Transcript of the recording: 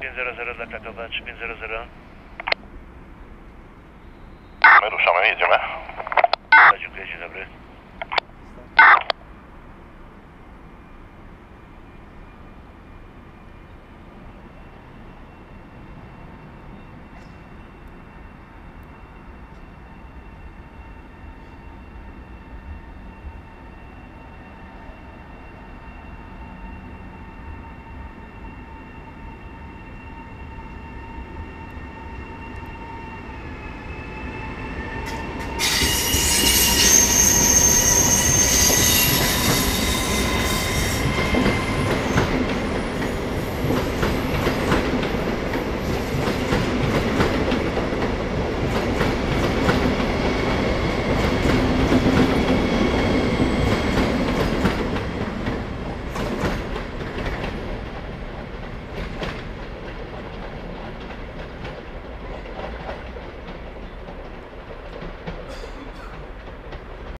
500 dla Krakowa, 3500. My ruszamy, jedziemy. Dziękuję, dzień dobry.